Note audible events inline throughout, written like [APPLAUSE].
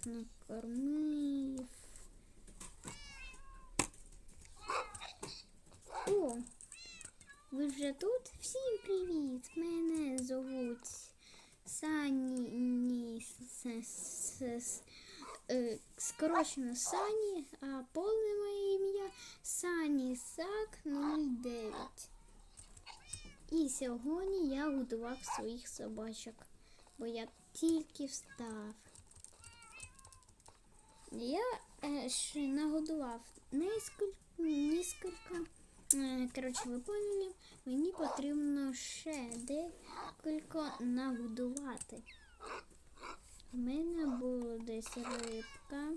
всіх накормив. О, ви вже тут? Всім привіт! Мене звуть Сані. Е, скорочено Сані, а повне моє ім'я Сані Сак 09. І сьогодні я годував своїх собачок, бо я тільки встав. Я е, ще нагодував несколько, е, коротше, ви поняли, мені потрібно ще декілька нагодувати. У мене було десь рибка.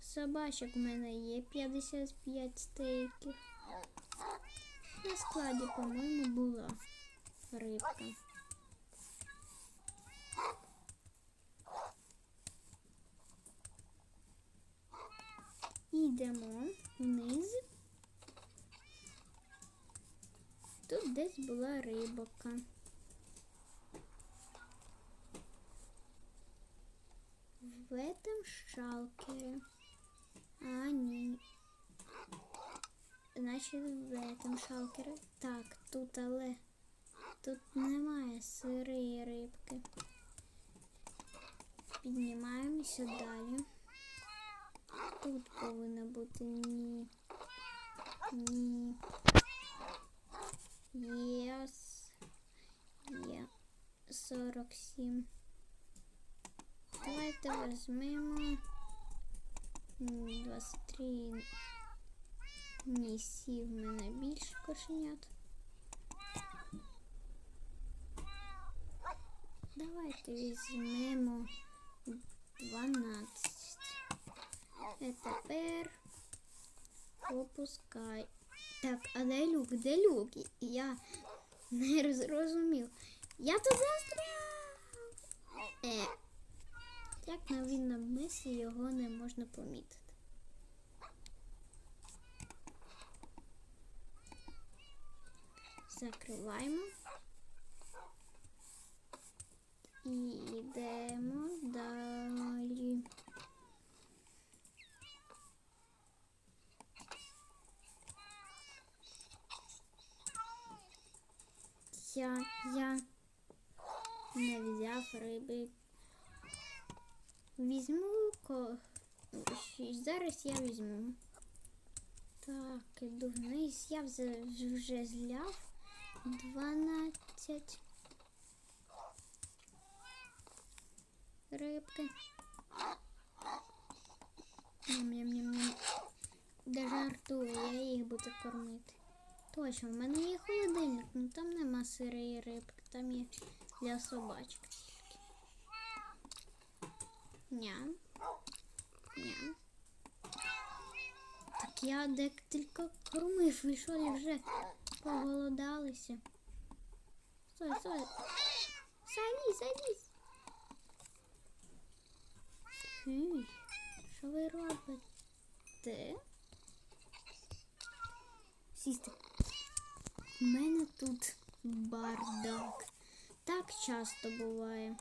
Собачок у мене є 55 стейків. На складі, по-моєму, була рибка. Йдемо вниз. Тут десь була рибка. В этом шалкере. А, ні. Значить, в этом шалкере. Так, тут, але тут немає сирої рибки. Піднімаємося далі. Тут повинна бути ні. Ні. Єс. Є. 47. Давайте візьмемо. м, 23. Ні, сів в мене більше кошенят. Давайте візьмемо 12. І тепер опускай. Так, а де люк? Де люк? Я [LAUGHS] не зрозумів. Я тут застряв. Е, як на навмисі його не можна помітити. Закриваємо. І йдемо далі. Я, я не взяв риби. Візьму ко... Зараз я візьму. Так, іду вниз. Я вже, зляв 12 рибки. Ням-ням-ням. Де жартую, я їх буду кормити. Точно, в мене є холодильник, ну там нема сирої рибки, там є для собачок тільки. Ням. Ням. Так я декілька кормив, ви що ли вже поголодалися? Стой, стой. Садись, садись. Фу, що ви робите? Сісти. У мене тут бардак. Так часто буває.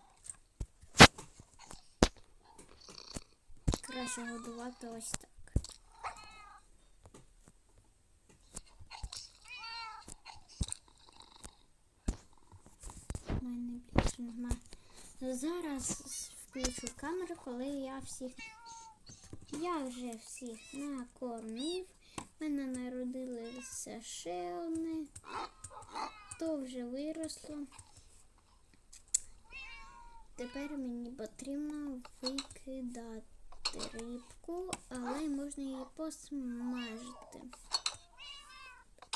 Краще годувати ось так. У мене більше нема. Зараз включу камеру, коли я всіх. Я вже всіх накормив. Мене народилося ще. То вже виросло. Тепер мені потрібно викидати рибку, але можна її посмажити.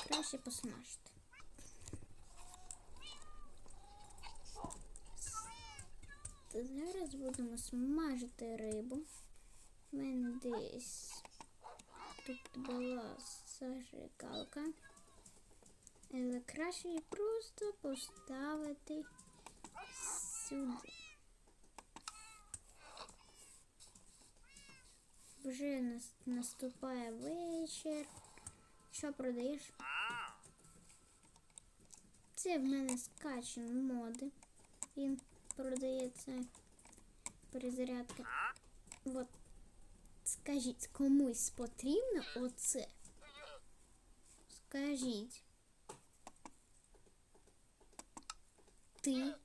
Краще посмажити. Зараз будемо смажити рибу. У мене десь тут була зажигалка. Але краще її просто поставити сюди. Вже наступає вечір. Що продаєш? Це в мене скачен моди. Він продається перезарядка. От скажіть, комусь потрібно оце? Скажіть. Ти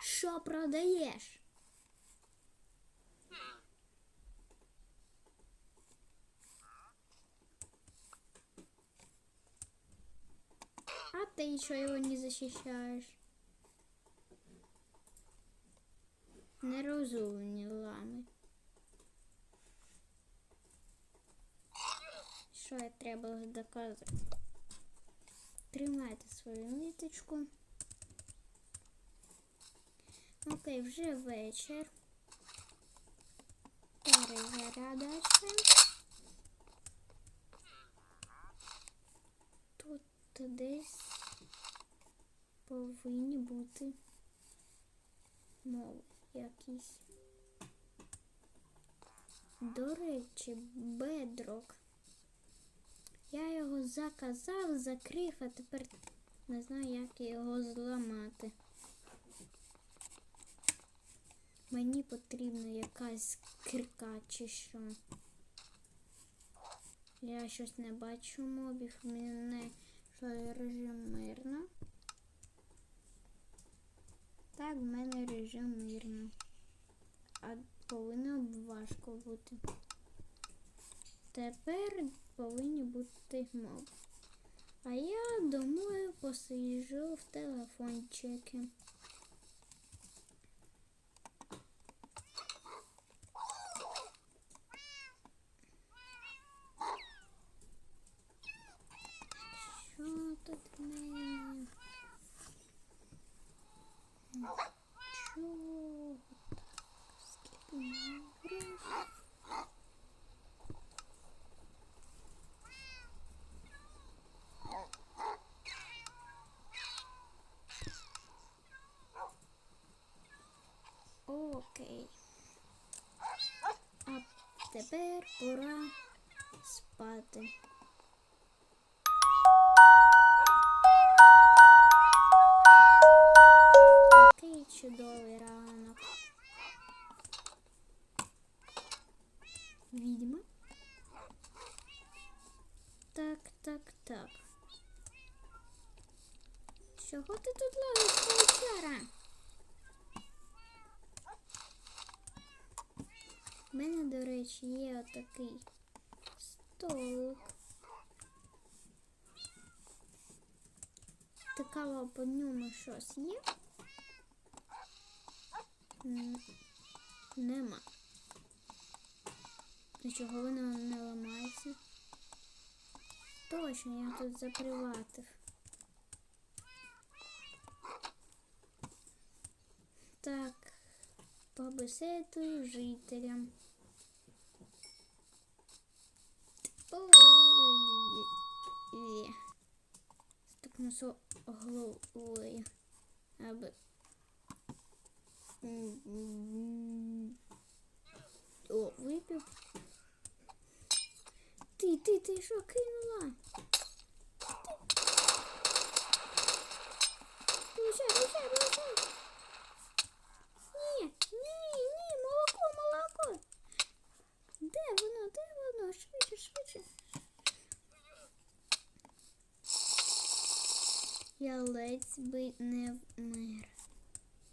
що продаєш? А ты что его не защищаешь? Нерозумні лами. Що я треба доказати? Тримайте свою ниточку. Окей, вже вечір. Перезарядочка. Тут десь повинні бути мови якісь. До речі, бедрок. Я його заказав, закрив, а тепер не знаю, як його зламати. Мені потрібна якась кирка чи що. Я щось не бачу мобів, мене що режим мирно. Так, в мене режим мирно. А повинно важко бути. Тепер повинні бути моби. А я думаю, посиджу в телефончики. Що тут в мене? Чого так? Скільки мені грошей? Окей. А тепер пора спати. Який чудовий ранок. Відьма. Так, так, так. Чого ти тут ловиш паучара? У мене, до речі, є отакий столик. Цікаво, по ньому щось є? Нема. Нічого воно не ламається. Точно, я тут заприватив. Так, побеседую жителям. Ой, стукнувся головою, аби О, випив. Ти, ти, ти що кинула? Получай, получай, получай. Ні, ні, ні, молоко, молоко. Де воно, де воно? Швидше, швидше. Я ледь би не вмер.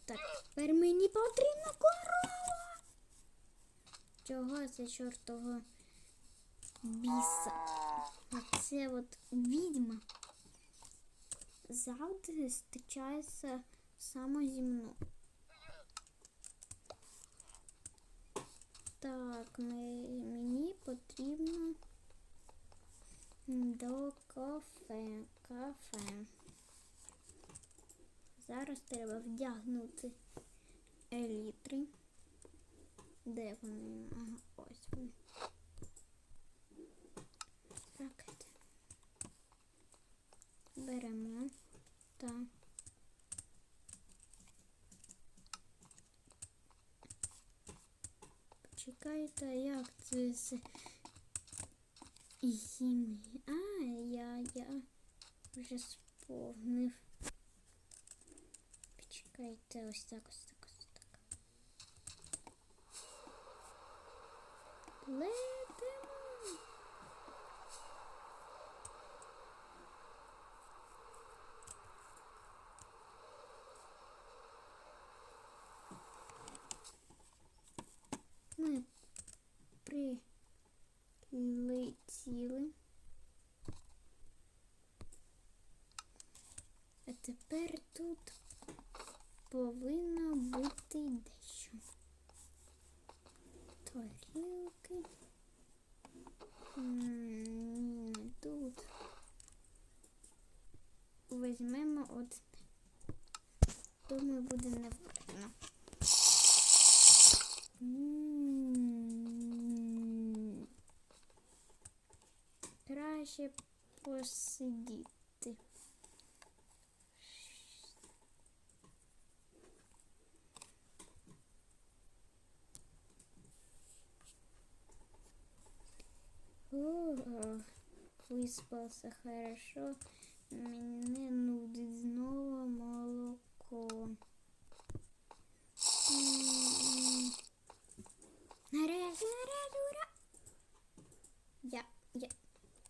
Так, тепер мені потрібна корова. Чого це чортого біса? Оце от відьма завжди зустрічається саме зі мною. Так, мені потрібно до кафе. Кафе. Зараз треба вдягнути елітри. Де вони? Ага, ось вони. Так. Беремо. Так. Почекайте, як це з зими. А, я, я вже сповнив. Почекайте, ось так, ось так, ось так. Летимо. Ми. А тепер тут повинно бути дещо. Тарілки. Тут. Візьмемо от. Думаю, буде не Краще посидіти. О, выспался хорошо. Мене нудить знову молоко. Нарешті, нарешті, ура! Я, я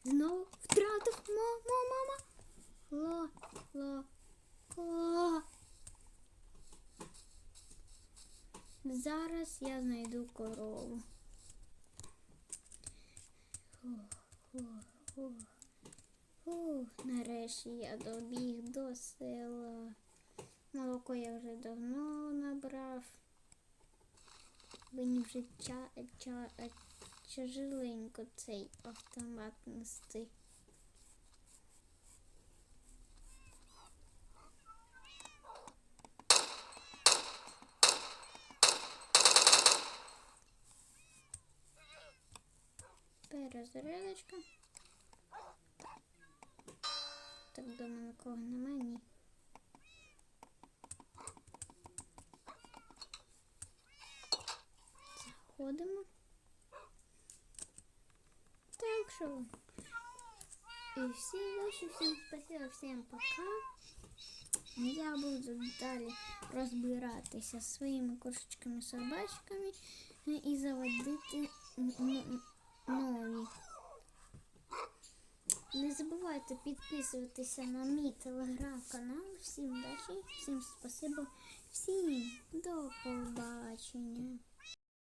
знову втратив мамо, мама. Ло, ло, ко. Зараз я знайду корову. Фух. Нарешті я добіг до села. Молоко я вже давно набрав. Мені вже ча, ча, е, цей автомат нести. Перезарядочка. Так, дома нікого немає, ні. Заходимо. Так що. І всі ваші, всім спасибо, всім пока. Я буду далі розбиратися своїми кошечками собачками і заводити нові. Не забувайте підписуватися на мій телеграм-канал. Всім удачі, всім спасибо, всім до побачення.